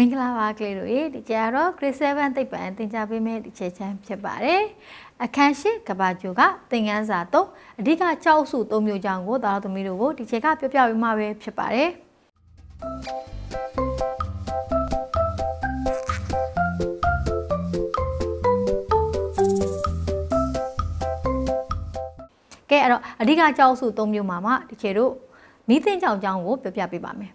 မင်္ဂလာပါကလေးတို့ရေဒီကြတော့ grade 7သိပ္ပံသင်ကြားပေးမယ့်ဒီချက်ချမ်းဖြစ်ပါတယ်အခန်းရှိကဘာကျိုကသင်ခန်းစာ3အဓိကကြောက်စု3မျိုးကြောင့်ကိုသားတော်သမီးတို့ကိုဒီချက်ကပြောပြပေးမှာပဲဖြစ်ပါတယ်ကဲအဲ့တော့အဓိကကြောက်စု3မျိုးမှာမှဒီချေတို့မိသင်ကြောင်ကြောင်းကိုပြောပြပေးပါမယ်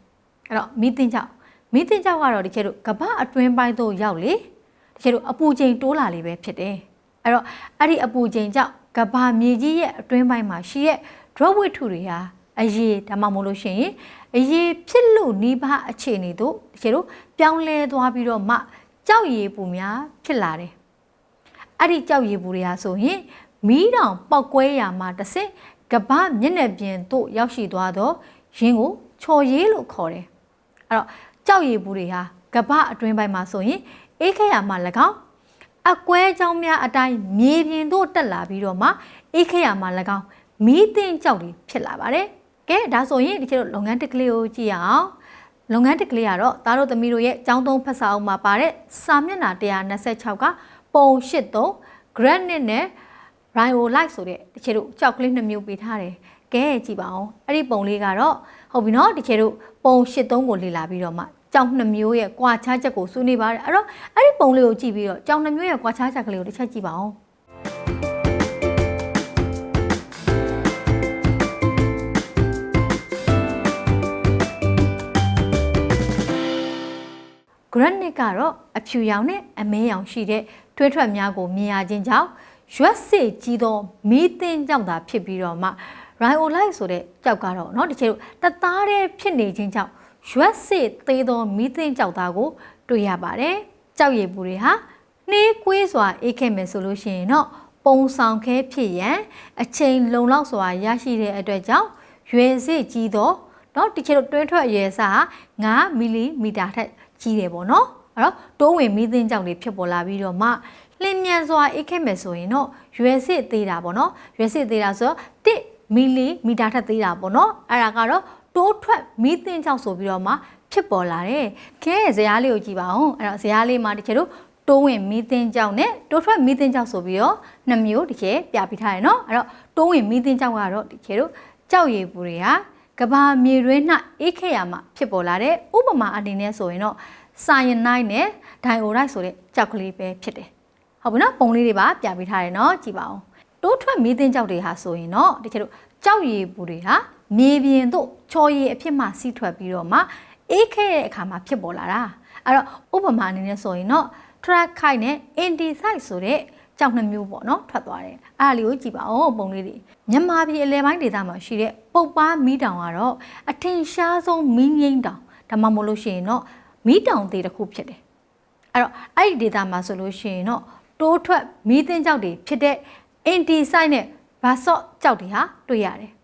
အဲ့တော့မိသင်ကြောင် မိသင်ကြောင်ကတော့ဒီချေတို့ကဘာအတွင်းပိုင်းသို့ရောက်လေဒီချေတို့အပူချိန်တိုးလာလေပဲဖြစ်တယ်အဲ့တော့အဲ့ဒီအပူချိန်ကြောင့်ကဘာမြေကြီးရဲ့အတွင်းပိုင်းမှာရှိတဲ့ drop ဝိထုတွေဟာအရေးဒါမှမဟုတ်လို့ရှိရင်အရေးဖြစ်လို့နှီးပါအခြေအနေတို့ဒီချေတို့ပြောင်းလဲသွားပြီးတော့မှကြောက်ရည်ပူများဖြစ်လာတယ်အဲ့ဒီကြောက်ရည်ပူတွေဟာဆိုရင်မီးတောင်ပောက်ကွဲရာမှာတစ်စစ်ကပမျက်နှာပြင်သို့ရောက်ရှိသွားတော့ရင်းကိုချော်ရည်လို့ခေါ်တယ်။အဲ့တော့ ကြောက်ရည်ဘူးတွေဟာကပအတွင်းပိုင်းမှာဆိုရင်အေးခဲရာမှာ၎င်းအကွဲကြောင်းများအတိုင်းမြေပြင်သို့တက်လာပြီးတော့မှအေးခဲရာမှာ၎င်းမီးတင်ကြောက်တွေဖြစ်လာပါတယ်။ကဲဒါဆိုရင်ဒီကျတော့လုပ်ငန်းတစ်ကလေးကိုကြည့်ရအောင်။လုပ်ငန်းတစ်ကလေးကတော့သားတို့သမီးတို့ရဲ့ចောင်းသုံးဖတ်စာအုပ်မှာပါတဲ့စာမျက်နှာ126ကပုံ83 granite နဲ့ rhyolite ဆိုတဲ့တချေတို့ကြောက်ကလေးနှစ်မျိုးပေးထားတယ်။ကဲကြည့်ပါအောင်။အဲ့ဒီပုံလေးကတော့ဟုတ်ပြီနော်တချေတို့ပုံ83ကိုလေ့လာပြီးတော့မှ ကြောက်နှစ်မျိုးရဲ့ကွာခြားချက်ကိုဆွေးနွေးပါတယ်။အဲ့တော့အဲ့ဒီပုံလေးကိုကြည့်ပြီးတော့ကြောက်နှစ်မျိုးရဲ့ကွာခြားချက်ကလေးကိုတစ်ချက်ကြည့်ပါအောင်။ granite ကတော့အဖြူရောင်နဲ့အမဲရောင်ရှိတဲ့တွဲထွက်များကိုမြင်ရခြင်းကြောင့်ရွက်စစ်ကြီးသောမီးသင်းကြောင့်သာဖြစ်ပြီးတော့မှ rhyolite ဆိုတဲ့ကြောက်ကတော့เนาะဒီချေတို့တသားတည်းဖြစ်နေခြင်းကြောင့် ရွက်စစ်သေးသောမီးသင်းကြောက်သားကိုတွေ့ရပါတယ်။ကြောက်ရည်ပူတွေဟာနှေးကွေးစွာအေးခဲ့မယ်ဆိုလို့ရှိရင်တော့ပုံဆောင်ခဲဖြစ်ရန်အချိန်လုံလောက်စွာရရှိတဲ့အတွက်ကြောင့်ရွယ်စစ်ကြီးသောเนาะဒီချေတို့တွင်းထွက်အရွယ်စား9မီလီမီတာထက်ကြီးတယ်ပေါ့နော်အဲ့တော့တိုးဝင်မီးသင်းကြောင့်တွေဖြစ်ပေါ်လာပြီးတော့မှလင်းမြန်စွာအိတ်ခဲ့မယ်ဆိုရင်တော့ရွယ်စစ်သေးတာပေါ့နော်ရွယ်စစ်သေးတာဆိုတော့1မီလီမီတာထက်သေးတာပေါ့နော်အဲ့ဒါကတော့ တိုးထွက်မီးသင်းကြောင့်ဆိုပြီးတော့မှဖြစ်ပေါ်လာတယ်ခဲဇရားလေးကိုကြည့်ပါအောင်အဲ့တော့ဇရားလေးမှာတကယ်လို့တိုးဝင်မီးသင်းကြောင့်နဲ့တိုးထွက်မီးသင်းကြောင့်ဆိုပြီးတော့နှစ်မျိုးတကယ်ပြပြထားရနော်အဲ့တော့တိုးဝင်မီးသင်းကြောင့်ကတော့တကယ်လို့ကြောက်ရည်ပူတွေဟာကဘာမြေရွေးနှအေးခဲ့ရမှာဖြစ်ပေါ်လာတဲ့ဥပမာအနေနဲ့ဆိုရင်တော့စာယနိုက်နဲ့ဒိုင်အိုရိုက်ဆိုတဲ့ကြောက်ကလေးပဲဖြစ်တယ်။ဟုတ်ပြီနော်ပုံလေးတွေပါပြပေးထားတယ်နော်ကြည့်ပါဦး။တိုးထွက်မီးသင်းကြောက်တွေဟာဆိုရင်တော့တကယ်လို့ကြောက်ရည်ပူတွေဟာ မြေပြင်သို့ချော်ရည်အဖြစ်မှစီးထွက်ပြီးတော့မှအေးခဲ့တဲ့အခါမှာဖြစ်ပေါ်လာတာ။အဲ့တော့ဥပမာအနေနဲ့ဆိုရင်တော့ track kite နဲ့ indicite ဆိုတဲ့ကြောက်နှစ်မျိုးပေါ့နော်ထွက်သွားတယ်အဲ့ဒါလေးကိုကြည့်ပါဦးပုံလေးတွေမြန်မာပြည်အလဲပိုင်းဒေသမှာရှိတဲ့ပုတ်ပါမီးတောင်ကတော့အထင်ရှားဆုံးမီးငိမ့်တောင်ဒါမှမဟုတ်လို့ရှိရင်တော့မီးတောင်သေးတစ်ခုဖြစ်တယ်အဲ့တော့အဲ့ဒီဒေသမှာဆိုလို့ရှိရင်တော့တိုးထွက်မီးသင်းကြောက်တွေဖြစ်တဲ့ indicite နဲ့ basalt ကြောက်တွေဟာတွေ့ရတယ်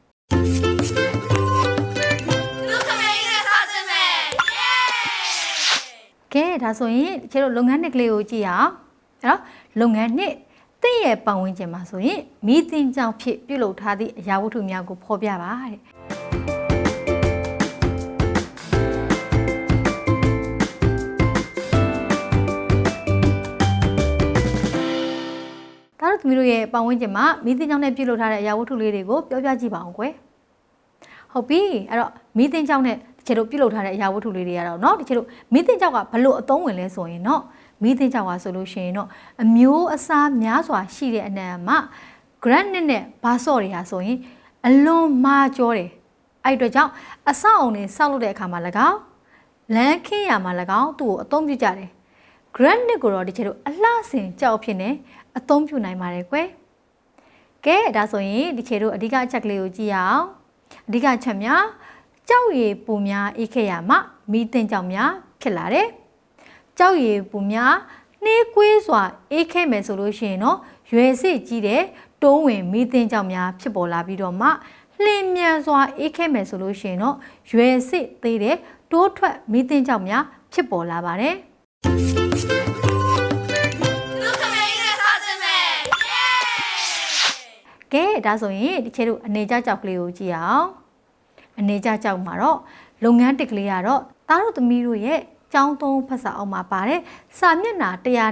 ကဲဒါဆိုရင်ကျတို့လုပ်ငန်းနှစ်ကလေးကိုကြည့်ရအောင်အဲ့တော့လုပ်ငန်းနှစ်တင့်ရဲ့ပတ်ဝန်းကျင်မှာဆိုရင်မီးတင်ကြောင်ဖြစ်ပြုလုပ်ထားသည့်အရာဝတ္ထုများကိုဖော်ပြပါတဲ့ဒါတော့သမီးတို့ရဲ့ပတ်ဝန်းကျင်မှာမီးတင်ကြောင်နဲ့ပြုလုပ်ထားတဲ့အရာဝတ္ထုလေးတွေကိုပြောပြကြည့်ပါအောင်ကွယ်ဟုတ်ပြီအဲ့တော့မီးတင်ကြောင်နဲ့ တချို့ပြုလုပ်ထားတဲ့အရာဝတ္ထုလေးတွေကတော့เนาะတချို့မီးတင်ကြောင်ကဘလို့အသုံးဝင်လဲဆိုရင်เนาะမီးသင်းကြောင်ပါဆိုလို့ရှိရင်တော့အမျိုးအစားများစွာရှိတဲ့အနံမှာ granite နဲ့ဘာဆော့တွေဟာဆိုရင်အလွန်မာကျောတယ်အဲ့အတွက်ကြောင့်အဆောက်အုံတွေဆောက်လုပ်တဲ့အခါမှာ၎င်းလမ်းခင်းရမှာ၎င်းသူ့ကိုအသုံးပြုကြတယ် granite ကိုတော့ဒီချေတို့အလှဆင်ကြောက်ဖြစ်နေအသုံးပြုနိုင်ပါတယ်ကွယ်ကဲဒါဆိုရင်ဒီချေတို့အဓိကအချက်ကလေးကိုကြည့်ရအောင်အဓိကချက်များ ကြောက်ရည်ပူများအေးခဲ့ရမှာမီးသင်းကြောင်များဖြစ်လာတယ်ကြောက်ရည်ပူများနှေးကွေးစွာအေးခဲမယ်ဆိုလို့ရှိရင်တော့ရွယ်စစ်ကြီးတဲ့တိုးဝင်မီးသင်းကြောင်များဖြစ်ပေါ်လာပြီးတော့မှလင်းမြန်စွာအေးခဲမယ်ဆိုလို့ရှိရင်တော့ရွယ်စစ်သေးတဲ့တိုးထွက်မီးသင်းကြောင်များဖြစ်ပေါ်လာပါတယ်လူခမင်းနဲ့စားစမယ်ကဲဒါဆိုရင်ဒီချေတို့အနေကြကြောက်ကလေးကိုကြည့်အောင် အနေကြကြောက်မှာတော့လုပ်ငန်းတစ်ကလေးကတော့သားတို့သမီးတို့ရဲ့ကျောင်းသုံးဖတ်စာအုပ်မှာပါတယ်စာမျက်နှာ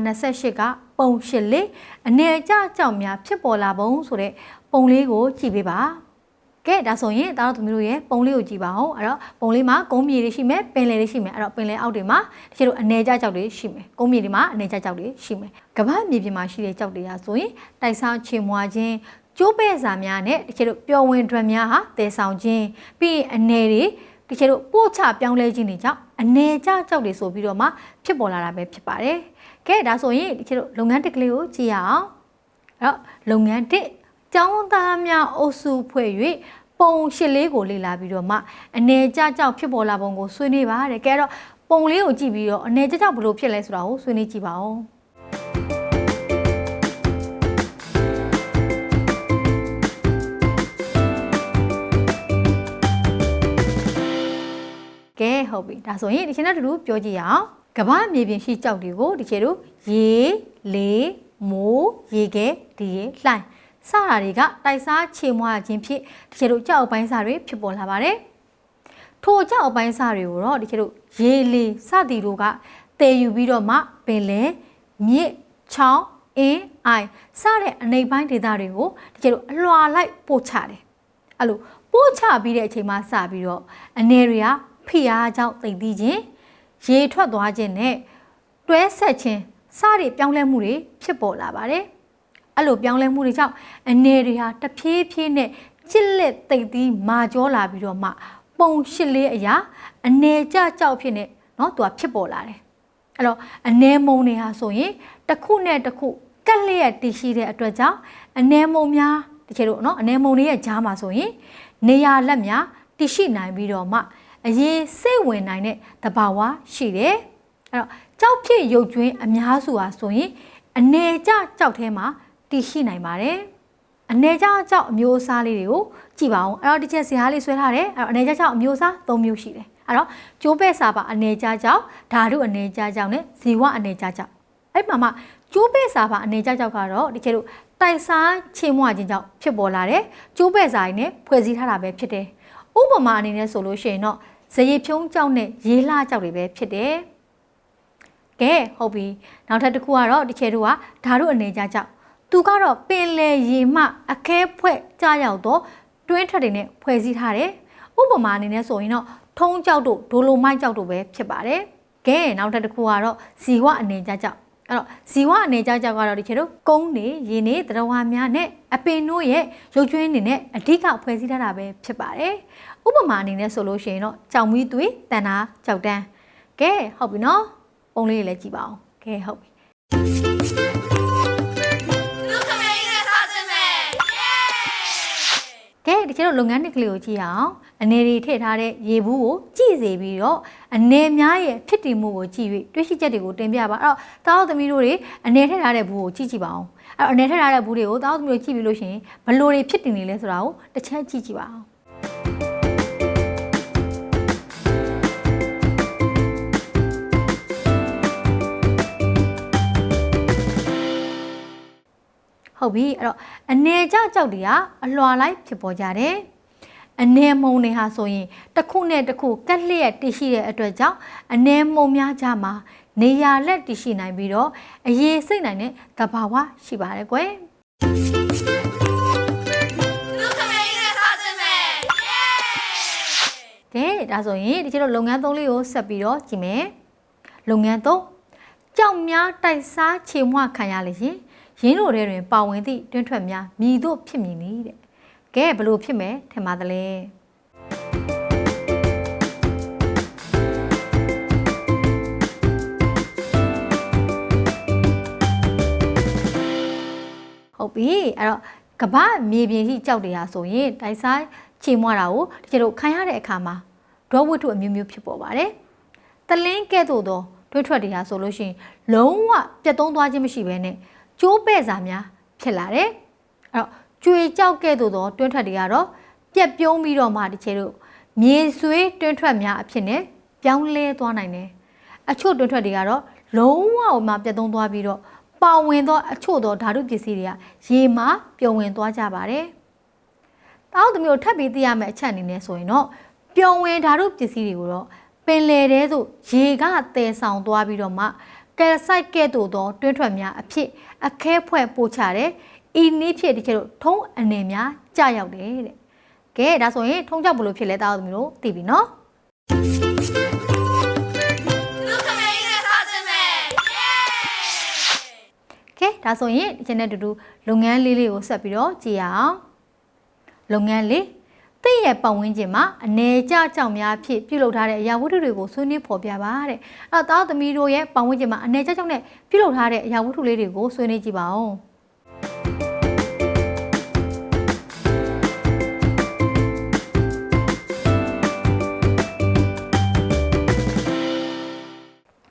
128ကပုံရှစ်လေးအနေအကျကြောင့်များဖြစ်ပေါ်လာပုံဆိုတဲ့ပုံလေးကိုကြည့်ပေးပါကဲဒါဆိုရင်တားတော်သမီးတို့ရဲ့ပုံလေးကိုကြည့်ပါဦးအဲ့တော့ပုံလေးမှာကုန်းမြေတွေရှိမယ်ပင်လယ်တွေရှိမယ်အဲ့တော့ပင်လယ်အောက်တွေမှာတချို့အနေကျကြောက်တွေရှိမယ်ကုန်းမြေတွေမှာအနေကျကြောက်တွေရှိမယ်ကမ္ဘာမြေပြင်မှာရှိတဲ့ကြောက်တွေကဆိုရင်တိုက်စားချေမွာခြင်းကျိုးပဲ့စာများနဲ့တချို့တို့ပျော်ဝင်ဒရမ်များဟာတည်ဆောင်ခြင်းပြီးရင်အနေတွေတချို့တို့ပို့ချပြောင်းလဲခြင်းတွေကြောင့်အနေကျကြောက်တွေဆိုပြီးတော့မှဖြစ်ပေါ်လာတာပဲဖြစ်ပါတယ်ကဲဒါဆိုရင်တချို့တို့လုပ်ငန်းတစ်ကလေးကိုကြည့်ရအောင်အဲ့တော့လုပ်ငန်းတစ်ကျောင်းသားများအုပ်စုဖွဲ့၍ပုံရှစ်လေးကိုလေ့လာပြီးတော့မှအနေကျကြောက်ဖြစ်ပေါ်လာပုံကိုဆွေးနွေးပါတဲ့ကဲတော့ပုံလေးကိုကြည့်ပြီးတော့အနေကျကြောက်ဘယ်လိုဖြစ်လဲဆိုတာကိုဆွေးနွေးကြည့်ပါဦး ကဲဟုတ်ပြီဒါဆိုရင်ဒီချိန်နဲ့တူတူပြောကြည့်ရအောင်ကမ္ဘာမြေပြင်ရှိကြောက်တွေကိုဒီချိန်တို့ရေလေမိုးရေခဲဒီရေလှိုင်းစတာတွေကတိုက်စားခြေမွားခြင်းဖြင့်ဒီချိန်တို့ကြောက်အပိုင်းစားတွေဖြစ်ပေါ်လာပါတယ်ထိုကြောက်အပိုင်းစားတွေကိုတော့ဒီချိန်တို့ရေလေစသည်တို့ကတည်ယူပြီးတော့မှပင်လယ်မြစ်ချောင်းအင်းအိုင်စတဲ့အနေပိုင်းဒေသတွေကိုဒီချိန်တို့အလွာလိုက်ပို့ချတယ်အဲ့လိုပို့ချပြီးတဲ့အချိန်မှစပြီးတော့အနေတွေက ဖိအားကြောင့်တိမ်သီးခြင်းရေထွက်သွားခြင်းနဲ့တွဲဆက်ခြင်းစတဲ့ပြောင်းလဲမှုတွေဖြစ်ပေါ်လာပါတယ်အဲ့လိုပြောင်းလဲမှုတွေကြောင့်အနေတွေဟာတဖြည်းဖြည်းနဲ့ချစ်လက်တိမ်သီးမာကျောလာပြီးတော့မှပုံရှစ်လေးအရာအနေကြကြောက်ဖြစ်နေเนาะသူကဖြစ်ပေါ်လာတယ်အဲ့တော့အနေမုံတွေဟာဆိုရင်တစ်ခုနဲ့တစ်ခုကက်လျက်တည်ရှိတဲ့အတွက်ကြောင့်အနေမုံများတကယ်လို့เนาะအနေမုံတွေရဲ့ကြားမှာဆိုရင်နေရာလက်များတည်ရှိနိုင်ပြီးတော့မှ အရေးစိတ်ဝင်နိုင်တဲ့တဘာဝရှိတယ်အဲ့တော့ကြောက်ဖြစ်ရုပ်ကျွင်းအများစုဟာဆိုရင်အနေကြကြောက်ထဲမှာတည်ရှိနိုင်ပါတယ်အနေကြကြောက်အမျိုးအစားလေးတွေကိုကြည့်ပါအောင်အဲ့တော့ဒီချက်ဇာတ်လေးဆွဲထားတယ်အဲ့တော့အနေကြကြောက်အမျိုးအစား၃မျိုးရှိတယ်အဲ့တော့ကျိုးပဲ့စာပါအနေကြကြောက်ဓာတုအနေကြကြောက်နဲ့ဇီဝအနေကြကြောက်အဲ့မှာမှကျိုးပဲ့စာပါအနေကြကြောက်ကတော့ဒီချက်တို့တိုက်စားချေမွခြင်းကြောင့်ဖြစ်ပေါ်လာတဲ့ကျိုးပဲ့စာရင်းနဲ့ဖွဲ့စည်းထားတာပဲဖြစ်တယ် ဥပမာအနေနဲ့ဆိုလို့ရှိရင်တော့ဇရေဖြုံးကြောက်နဲ့ရေးလှကြောက်တွေပဲဖြစ်တယ်ကဲဟုတ်ပြီနောက်ထပ်တစ်ခုကတော့ဒီချေတို့ကဓာတုအနေကြကြောက်သူကတော့ပင်လေရေမှအခဲဖွဲ့ကြရောက်တော့တွင်းထက်တွေနဲ့ဖွဲ့စည်းထားတယ်ဥပမာအနေနဲ့ဆိုရင်တော့ထုံးကြောက်တို့ဒိုလိုမိုက်ကြောက်တို့ပဲဖြစ်ပါတယ်ကဲနောက်ထပ်တစ်ခုကတော့ဇီဝအနေကြကြောက် အဲ့တော့ဇီဝအနေကြကြောက်ကတော့ဒီချေတို့ကုန်းနေရေနေတရဝါများနဲ့အပင်တို့ရဲ့ရုပ်ကျွင်းနေနဲ့အဓိကဖွဲ့စည်းထားတာပဲဖြစ်ပါတယ်ဥပမာအနေနဲ့ဆိုလို့ရှိရင်တော့ကြောင်မီးသွေးတန်တာကြောက်တန်းကဲဟုတ်ပြီနော်ပုံလေးတွေလည်းကြည့်ပါအောင်ကဲဟုတ်ပြီ ကဲဒီကျတော့လုပ်ငန်းတစ်ကလေးကိုကြည့်အောင်အနေတွေထည့်ထားတဲ့ရေဘူးကိုကြည့်စေပြီးတော့အနေများရဲ့ဖြစ်တည်မှုကိုကြည့်ပြီးတွေးရှိချက်တွေကိုတင်ပြပါအဲ့တော့တားသမီးတို့တွေအနေထည့်ထားတဲ့ဘူးကိုကြည့်ကြည့်ပါအောင်အဲ့တော့အနေထည့်ထားတဲ့ဘူးတွေကိုတားသမီးတို့ကြည့်ပြီးလို့ရှိရင်ဘယ်လိုတွေဖြစ်တည်နေလဲဆိုတာကိုတစ်ချက်ကြည့်ကြည့်ပါအောင် ဟုတ်ပြီအဲ့တော့အနေကြကြောက်တွေကအလွာလိုက်ဖြစ်ပေါ်ကြတယ်အနေမုံတွေဟာဆိုရင်တစ်ခုနဲ့တစ်ခုကက်လျက်တည်ရှိတဲ့အတွက်ကြောင့်အနေမုံများကြမှာနေရာလက်တည်ရှိနိုင်ပြီးတော့အရေးစိတ်နိုင်တဲ့သဘာဝရှိပါတယ်ကွယ်လူခမင်းနဲ့စားခြင်းပဲယေးကဲဒါဆိုရင်ဒီကျတော့လုပ်ငန်းသုံးလေးကိုဆက်ပြီးတော့ကြည့်မယ်လုပ်ငန်းသုံးကြောက်များတိုက်စားခြေမွခံရလေရှင် ရင်းတို့ထဲတွင်ပါဝင်သည့်တွင်းထွက်များမြည်တို့ဖြစ်မည်နီတဲ့ကဲဘယ်လိုဖြစ်မယ်ထင်ပါသလဲဟုတ်ပြီအဲ့တော့ကမ္ဘာမြေပြင်ရှိကြောက်တွေဟာဆိုရင်တိုက်စားခြေမွတာကိုတကယ်လို့ခံရတဲ့အခါမှာဒေါဝတ္ထုအမျိုးမျိုးဖြစ်ပေါ်ပါတယ်တလင်းကဲ့သို့သောတွဲထွက်တွေဟာဆိုလို့ရှိရင်လုံးဝပြတ်သုံးသွားခြင်းမရှိဘဲနဲ့ ကျိုးပဲ့စာများဖြစ်လာတယ်အဲ့တော့ကြွေကြောက်ကဲ့သို့သောတွဲထွက်တွေကတော့ပြက်ပြုံးပြီးတော့မှတကယ်လို့မြေဆွေးတွဲထွက်များအဖြစ်နဲ့ပြောင်းလဲသွားနိုင်တယ်အချို့တွဲထွက်တွေကတော့လုံးဝမှပြတ်သုံးသွားပြီးတော့ပါဝင်သောအချို့သောဓာတုပစ္စည်းတွေကရေမှာပျော်ဝင်သွားကြပါတယ်။တောက်သမီးတို့ထပ်ပြီးသိရမယ့်အချက်အနေနဲ့ဆိုရင်တော့ပျော်ဝင်ဓာတုပစ္စည်းတွေကိုတော့ပင်လယ်ထဲသို့ရေကတည်ဆောင်သွားပြီးတော့မှ ကယ်ဆိုက်ကဲ့သို့သောတွင်းထွက်များအဖြစ်အခဲဖွဲ့ပို့ချတဲ့ဤနည်းဖြစ်ဒီကျတော့ထုံးအနေများကြာရောက်တယ်တဲ့ကဲဒါဆိုရင်ထုံးကြောက်ဘယ်လိုဖြစ်လဲတားသမီးတို့သိပြီနော်လူခမင်းနဲ့စားခြင်းပဲယေးကဲဒါဆိုရင်ဒီချက်နဲ့အတူတူလုပ်ငန်းလေးလေးကိုဆက်ပြီးတော့ကြည့်ရအောင်လုပ်ငန်းလေး တင့်ရဲ့ပတ်ဝန်းကျင်မှာအနေကြကြောင်များဖြစ်ပြုလုပ်ထားတဲ့အရာဝတ္ထုတွေကိုဆွေးနွေးဖော်ပြပါတဲ့အဲ့တော့တားသမီးတို့ရဲ့ပတ်ဝန်းကျင်မှာအနေကြကြောင်နဲ့ပြုလုပ်ထားတဲ့အရာဝတ္ထုလေးတွေကိုဆွေးနွေးကြည့်ပါဦး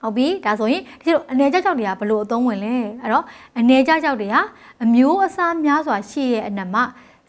ဟုတ်ပြီဒါဆိုရင်ဒီလိုအနေကြောက်ကြောက်တွေကဘလို့အသုံးဝင်လဲအဲ့တော့အနေကြောက်ကြောက်တွေဟာအမျိုးအစားများစွာရှိရဲ့အနက်မှာ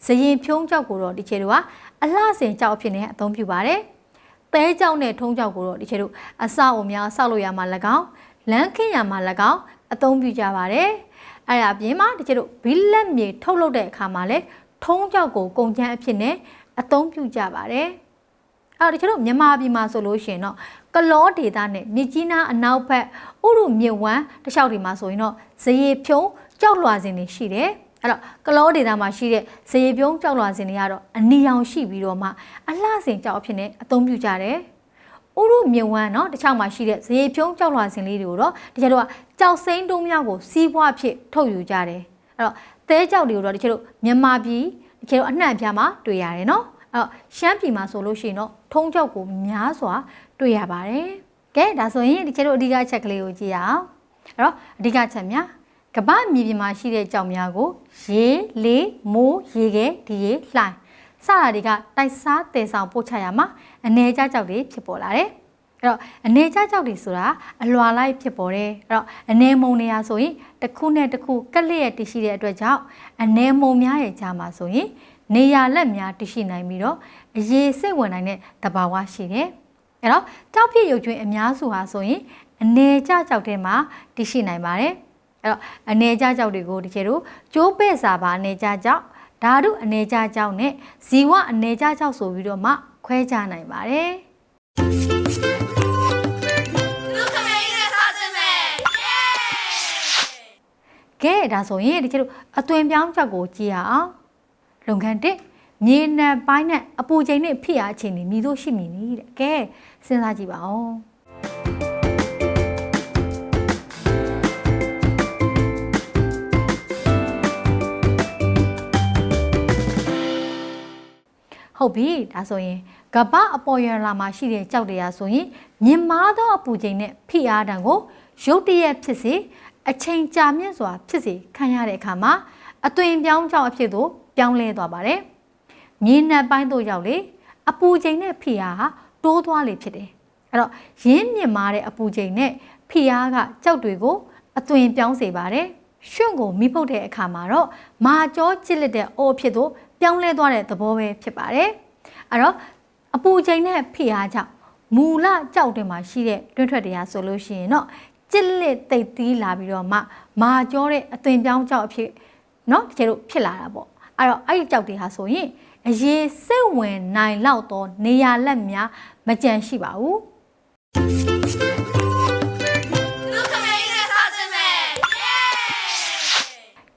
ဇရင်ဖြုံးကြောက်ကိုတော့ဒီခြေတို့ကအလှဆင်ကြောက်အဖြစ်နဲ့အသုံးပြုပါတယ်။တဲကြောက်နဲ့ထုံးကြောက်ကိုတော့ဒီခြေတို့အစအုံများဆောက်လို့ရမှာ၎င်းလမ်းခင်းရမှာ၎င်းအသုံးပြုကြပါတယ်။အဲ့ဒါအပြင်မှာဒီခြေတို့ဘီလက်မြေထုတ်လုပ်တဲ့အခါမှာလဲထုံးကြောက်ကိုကုန်ချမ်းအဖြစ်နဲ့အသုံးပြုကြပါတယ်။အဲ့တော့ဒီကျတော့မြန်မာပြည်မှာဆိုလို့ရှိရင်တော့ကလောဒေတာနဲ့မြစ်ကြီးနားအနောက်ဘက်ဥရုမြစ်ဝမ်းတစ်လျှောက်ဒီမှာဆိုရင်တော့ဇရေဖြုံးကြောက်လွှာစင်တွေရှိတယ် အဲ့တော့ကလောဒေတာမှာရှိတဲ့ဇရေဖြုံးကြောက်လွှာစင်တွေကတော့အနီရောင်ရှိပြီးတော့မှအလှစင်ကြောက်အဖြစ်နဲ့အသုံးပြုကြတယ်ဥရုမြစ်ဝမ်းเนาะတစ်ချောင်းမှာရှိတဲ့ဇရေဖြုံးကြောက်လွှာစင်လေးတွေကိုတော့ဒီကျတော့ကြောက်စိမ့်တုံးများကိုစီးပွားဖြစ်ထုတ်ယူကြတယ်အဲ့တော့သဲကြောက်တွေကိုတော့ဒီကျတော့မြန်မာပြည်ဒီကျတော့အနှံ့အပြားမှာတွေ့ရတယ်เนาะ အဲ့တော့ရှမ်းပြည်မှာဆိုလို့ရှိရင်တော့ထုံးကြောက်ကိုများစွာတွေ့ရပါတယ်။ကဲဒါဆိုရင်ဒီချက်တို့အဓိကချက်ကလေးကိုကြည့်ရအောင်။အဲ့တော့အဓိကချက်များ ကမ္ဘာမြေပြင်မှာရှိတဲ့ကြောက်များကိုရေလေးမိုးရေခဲဒီရေလှိုင်းစတာတွေကတိုက်စားတည်ဆောင်ပို့ချရမှာအနေကြကြောက်တွေဖြစ်ပေါ်လာတယ်။အဲ့တော့အနေကြကြောက်တွေဆိုတာအလွာလိုက်ဖြစ်ပေါ်တယ်။အဲ့တော့အနေမုံနေရဆိုရင်တစ်ခုနဲ့တစ်ခုကက်လျက်တည်ရှိတဲ့အတွက်ကြောင့်အနေမုံများရဲ့ကြားမှာဆိုရင်နေရလက်များတရှိနိုင်ပြီးတော့အရေးစိတ်ဝင်နိုင်တဲ့တဘာဝရှိတယ်။အဲတော့ကြောက်ဖြစ်ရုပ်ကျွင်းအများစုဟာဆိုရင်အနေကြကြောက်တဲ့မှာတရှိနိုင်ပါတယ်။ အဲတော့အနေကြကြောက်တွေကိုဒီကျေတို့ကျိုးပဲ့စာပါအနေကြကြောက်ဓာတုအနေကြကြောက်နဲ့ဇီဝအနေကြကြောက်ဆိုပြီးတော့မှခွဲခြားနိုင်ပါတယ်လူခမင်းနဲ့စားခြင်းပဲယေး။ကဲဒါဆိုရင်ဒီကျေတို့အသွင်ပြောင်းကြောက်ကိုကြည့်ရအောင်။လုံခန်းတစ်မြေနံပိုင်းနဲ့အပူချိန်နဲ့ဖိအားချိန်တွေမြည်လို့ရှိမည်နီတဲ့။ကဲစဉ်းစားကြည့်ပါဦး။ ဟုတ်ပြီဒါဆိုရင်ကပ္ပအပေါ်ရလာမှာရှိတဲ့ကြောက်တရားဆိုရင်မြင်မာသောအပူချိန်နဲ့ဖိအားတံကိုရုတ်တရက်ဖြစ်စေအချိန်ကြာမြင့်စွာ ဖြစ်စေခံရတဲ့အခါမှာအသွင်ပြောင်းကြောက်အဖြစ်သို့ပြောင်းလဲသွားပါတယ်။မြင်းနက်ပိုင်းတို့ရောက်လေအပူချိန်နဲ့ဖိအားဟာတိုးသွားလေဖြစ်တယ်။အဲ့တော့ရင်းမြင့်မာတဲ့အပူချိန်နဲ့ဖိအားကကြောက်တွေကိုအသွင်ပြောင်းစေပါတယ်။ရွှွန့်ကိုမိဖုတ်တဲ့အခါမှာတော့မာကြောချစ်လက်တဲ့အိုးအဖြစ်သို့ ပြောင်းလဲသွားတဲ့သဘောပဲဖြစ်ပါတယ်။အဲ့တော့အပူချိန်နဲ့ဖိအားကြောင့်မူလကြောက်တင်မှာရှိတဲ့တွင်းထွက်တရားဆိုလို့ရှိရင်တော့ကြစ်လက်တိတ်သီးလာပြီးတော့မှမာကြောတဲ့အသွင်ပြောင်းကြောက်အဖြစ်เนาะတကယ်လို့ဖြစ်လာတာပေါ့အဲ့တော့အဲ့ဒီကြောက်တွေဟာဆိုရင်အရေးစိတ်ဝင်နိုင်လောက်သောနေရာလက်များမကြံရှိပါဘူး လူခမင်းနဲ့စားခြင်းပဲ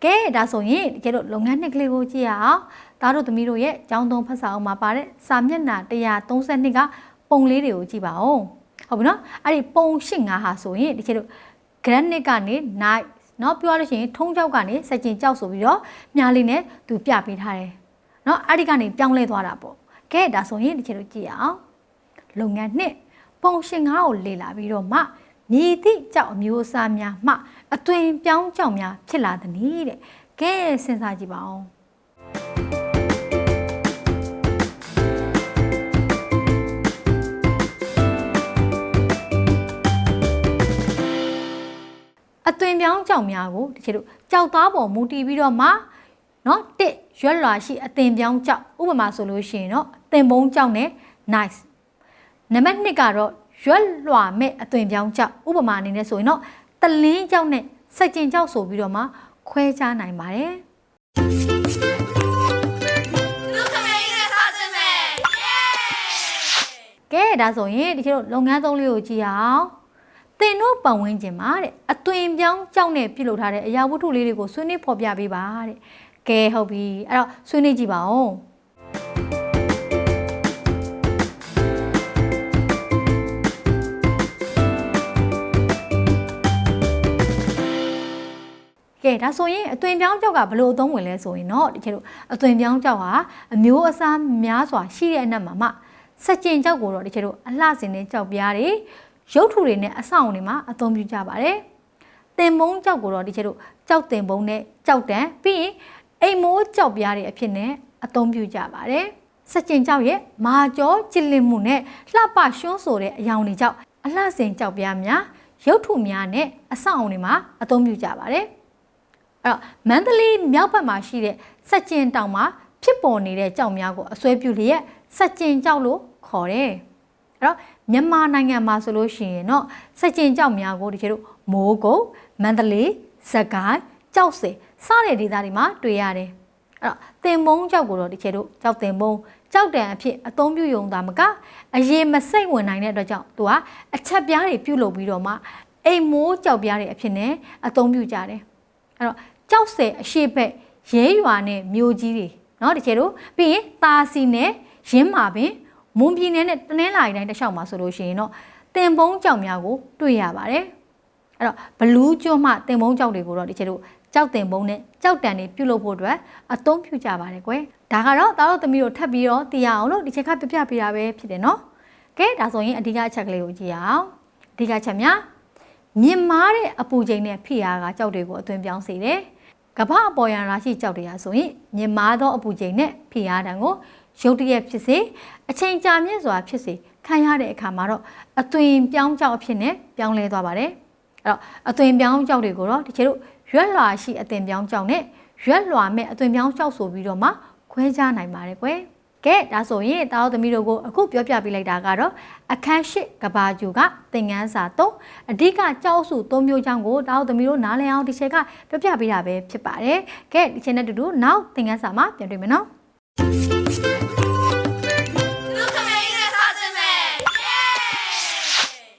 ယေး ကဲဒါဆိုရင်တကယ်လို့လုပ်ငန်းနှစ်ကလေးကိုကြည့်ရအောင် သားတို့သမီးတို့ရဲ့ကျောင်းသုံးဖတ်စာအုပ်မှာပါတဲ့စာမျက်နှာ132ကပုံလေးတွေကိုကြည့်ပါဦးဟုတ်ပြီနော်အဲ့ဒီပုံ၈၅ဟာဆိုရင်တကယ်လို့ granite ကနေ night เนาะပြောရလို့ရှိရင်ထုံးကြောက်ကနေစက်ကျင်ကြောက်ဆိုပြီးတော့မြားလေးနဲ့သူပြပေးထားတယ်เนาะအဲ့ဒီကနေပြောင်းလဲသွားတာပေါ့ကဲဒါဆိုရင်တကယ်လို့ကြည့်ရအောင်လုပ်ငန်းနှစ်ပုံရှင်ငါးကိုလေ့လာပြီးတော့မှမြည်သည့်ကြောက်အမျိုးအစားများမှအသွင်ပြောင်းကြောက်များဖြစ်လာသည်နည်းတဲ့ကဲစဉ်းစားကြည့်ပါဦး အသွင်ပြောင်းကြောင်များကိုတချို့တို့ကြောက်သားပေါ်မူတည်ပြီးတော့မှနော်တစ်ရွက်လွာရှိအသွင်ပြောင်းကြောက်ဥပမာဆိုလို့ရှိရင်တော့အသွင်ပုံးကြောက်နဲ့ nice နံပါတ်1ကတော့ရွက်လွာမဲ့အသွင်ပြောင်းကြောက်ဥပမာအနေနဲ့ဆိုရင်တော့တလင်းကြောက်နဲ့စက်ကျင်ကြောက်ဆိုပြီးတော့မှခွဲခြားနိုင်ပါတယ်ကဲဒါဆိုရင်ဒီချို့လုပ်ငန်းသုံးလေးကိုကြည့်အောင် သင်တို့ပတ်ဝန်းကျင်မှာတဲ့အသွင်ပြောင်းကြောက်နဲ့ပြုလုပ်ထားတဲ့အရာဝတ္ထုလေးတွေကိုဆွေးနွေးဖော်ပြပေးပါတဲ့ကဲဟုတ်ပြီအဲ့တော့ဆွေးနွေးကြည့်ပါဦးကဲဒါဆိုရင်အသွင်ပြောင်းကြောက်ကဘလို့အသုံးဝင်လဲဆိုရင်တော့တကယ်လို့အသွင်ပြောင်းကြောက်ဟာအမျိုးအစားများစွာရှိတဲ့အနက်မှာမှစကြင်ကြောက်ကိုတော့တကယ်လို့အလှဆင်တဲ့ကြောက်ပြားတွေ ရုပ်ထုတွေနဲ့အဆောင်တွေမှာအသုံးပြုကြပါတယ်တင်မုံကြောက်ကိုတော့ဒီကျတော့ကြောက်တင်မုံနဲ့ကြောက်တန်ပြီးရင်အိမ်မိုးကြောက်ပြားတွေအဖြစ်နဲ့အသုံးပြုကြပါတယ်စက်ကျင်ကြောက်ရဲ့မာကျောကြည်လင်မှုနဲ့လှပရှွန်းဆိုတဲ့အယောင်တွေကြောင့်အလှစင်ကြောက်ပြားများရုပ်ထုများနဲ့အဆောင်တွေမှာအသုံးပြုကြပါတယ်အဲ့တော့မန္တလေးမြောက်ဘက်မှာရှိတဲ့စက်ကျင်တောင်မှာဖြစ်ပေါ်နေတဲ့ကြောက်များကိုအစွဲပြုလျက်စက်ကျင်ကြောက်လို့ခေါ်တယ်။ အဲ့တော့မြန်မာနိုင်ငံမှာဆိုလို့ရှိရင်တော့စက်ကျင်ကြောက်များကိုဒီကျတော့မိုးကုတ်မန္တလေးစကိုင်းကြောက်စင်စတဲ့ဒေသတွေမှာတွေ့ရတယ်။အဲ့တော့တင်မုံကြောက်ကိုတော့ဒီကျတော့ကြောက်တင်မုံကြောက်တံအဖြစ်အသုံးပြုယုံတာမကအရေးမစိတ်ဝင်နိုင်တဲ့အတွက်ကြောင့်သူကအချက်ပြားတွေပြုတ်လုပ်ပြီးတော့မှအိမ်မိုးကြောက်ပြားတွေအဖြစ်နဲ့အသုံးပြုကြတယ်။အဲ့တော့ကြောက်စဲအရှိဘက်ရဲရွာနဲ့မြို့ကြီးတွေเนาะဒီကျတော့ပြီးရင်တာစီနဲ့ရင်းမာပင် မွန်ပြည်နယ်နဲ့တနင်္လာရီတိုင်းတစ်လျှောက်မှာဆိုလို့ရှိရင်တော့တင်ပုံးကြောက်များကိုတွေ့ရပါတယ်အဲ့တော့ဘလူးကျွန်းမှတင်ပုံးကြောက်တွေကိုတော့ဒီကျတော့ကြောက်တင်ပုံးနဲ့ကြောက်တန်တွေပြုတ်လို့ဖို့အတွက်အသုံးပြုကြပါတယ်ကွယ်ဒါကတော့တားတော့သမီးတို့ထပ်ပြီးတော့သိရအောင်လို့ဒီချက်ကပြပြပေးတာပဲဖြစ်တယ်နော်ကဲဒါဆိုရင်အဓိကအချက်ကလေးကိုကြည့်အောင်အဓိကချက်များမြင်မာတဲ့အပူချိန်နဲ့ဖိအားကကြောက်တွေကိုအသွင်ပြောင်းစေတယ်ကမ္ဘာအပေါ်ယံရာရှိကြောက်တရားဆိုရင်မြင်မာသောအပူချိန်နဲ့ဖိအားတံကို ရုတ်တရက်ဖြစ်စေအချိန်ကြာမြင့်စွာဖြစ်စေခံရတဲ့အခါမှာတော့အသွင်ပြောင်းကြောက်အဖြစ်နဲ့ပြောင်းလဲသွားပါတယ်အဲ့တော့အသွင်ပြောင်းကြောက်တွေကိုတော့တချို့ရွက်လွှာရှိအသွင်ပြောင်းကြောက်နဲ့ရွက်လွှာမဲ့အသွင်ပြောင်းကြောက်ဆိုပြီးတော့မှခွဲခြားနိုင်ပါတယ်ကွယ်ကဲဒါဆိုရင်တားသမီးတို့ကိုအခုပြောပြပေးလိုက်တာကတော့အခန်းရှိကဘာကျူကသင်ငန်းစာ3အဓိကကြောက်စု3မျိုးချောင်းကိုတားသမီးတို့နားလည်အောင်ဒီချက်ကပြောပြပေးတာပဲဖြစ်ပါတယ်ကဲဒီချက်နဲ့တူတူနောက်သင်ငန်းစာမှာပြန်တွေ့မယ်နော်